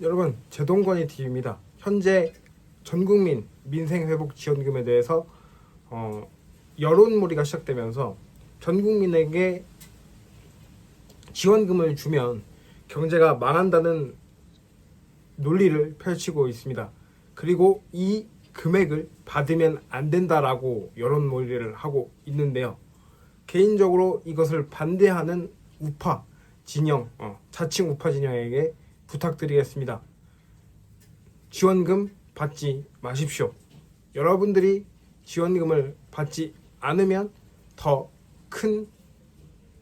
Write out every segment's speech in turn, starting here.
여러분 제동건이 TV입니다. 현재 전국민 민생회복지원금에 대해서 어, 여론몰이가 시작되면서 전 국민에게 지원금을 주면 경제가 망한다는 논리를 펼치고 있습니다. 그리고 이 금액을 받으면 안 된다라고 여론몰이를 하고 있는데요. 개인적으로 이것을 반대하는 우파 진영, 어, 자칭 우파 진영에게 부탁드리겠습니다. 지원금 받지 마십시오. 여러분들이 지원금을 받지 않으면 더 큰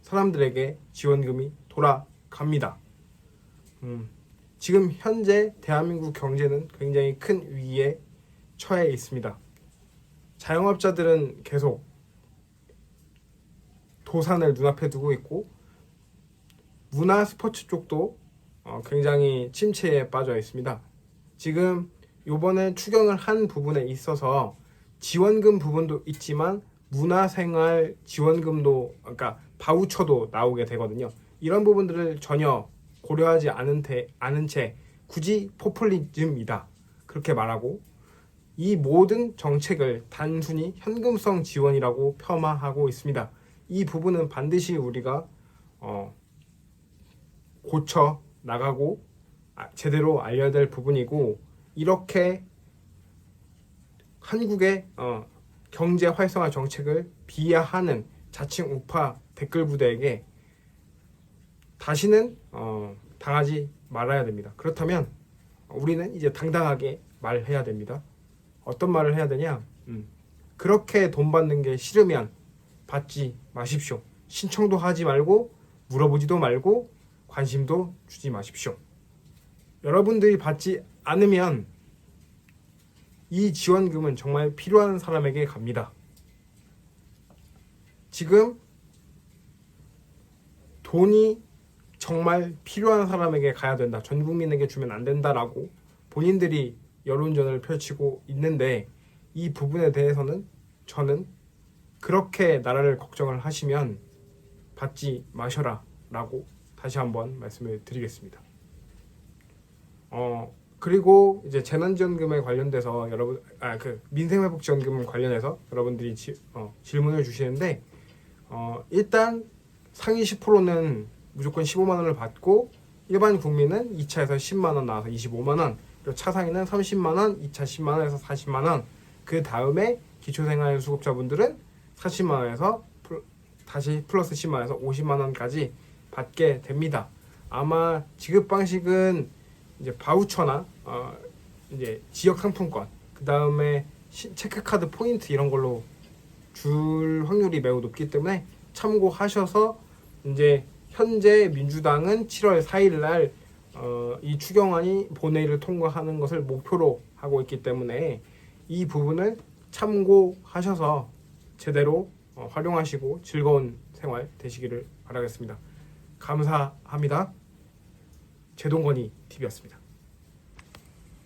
사람들에게 지원금이 돌아갑니다. 음, 지금 현재 대한민국 경제는 굉장히 큰 위기에 처해 있습니다. 자영업자들은 계속 도산을 눈앞에 두고 있고 문화 스포츠 쪽도 어, 굉장히 침체에 빠져 있습니다. 지금 요번에 추경을 한 부분에 있어서 지원금 부분도 있지만 문화생활 지원금도 그러니까 바우처도 나오게 되거든요. 이런 부분들을 전혀 고려하지 않은, 태, 않은 채 굳이 포퓰리즘이다 그렇게 말하고 이 모든 정책을 단순히 현금성 지원이라고 폄하하고 있습니다. 이 부분은 반드시 우리가 어, 고쳐 나가고 아, 제대로 알려야 될 부분이고 이렇게 한국의 어, 경제 활성화 정책을 비하하는 자칭 우파 댓글 부대에게 다시는 어, 당하지 말아야 됩니다. 그렇다면 우리는 이제 당당하게 말해야 됩니다. 어떤 말을 해야 되냐? 음, 그렇게 돈 받는 게 싫으면 받지 마십시오. 신청도 하지 말고 물어보지도 말고 관심도 주지 마십시오. 여러분들이 받지 않으면 이 지원금은 정말 필요한 사람에게 갑니다. 지금 돈이 정말 필요한 사람에게 가야 된다. 전 국민에게 주면 안 된다라고 본인들이 여론전을 펼치고 있는데 이 부분에 대해서는 저는 그렇게 나라를 걱정을 하시면 받지 마셔라 라고 다시 한번 말씀을 드리겠습니다. 어 그리고 이제 재난지원금에 관련돼서 여러분 아 그 민생회복지원금 관련해서 여러분들이 지, 어, 질문을 주시는데 어 일단 상위 10%는 무조건 15만 원을 받고 일반 국민은 2차에서 10만 원 나와서 25만 원 그리고 차상위는 30만 원, 2차 10만 원에서 40만 원. 그 다음에 기초생활 수급자분들은 40만 원에서 플- 다시 플러스 10만 원에서 50만 원까지 받게 됩니다. 아마 지급 방식은 이제 바우처나 어 이제 지역 상품권, 그 다음에 체크카드 포인트 이런 걸로 줄 확률이 매우 높기 때문에 참고하셔서 이제 현재 민주당은 7월 4일 날 어, 이 추경안이 본회의를 통과하는 것을 목표로 하고 있기 때문에 이 부분을 참고하셔서 제대로 어, 활용하시고 즐거운 생활 되시기를 바라겠습니다. 감사합니다. 제동건이 TV였습니다.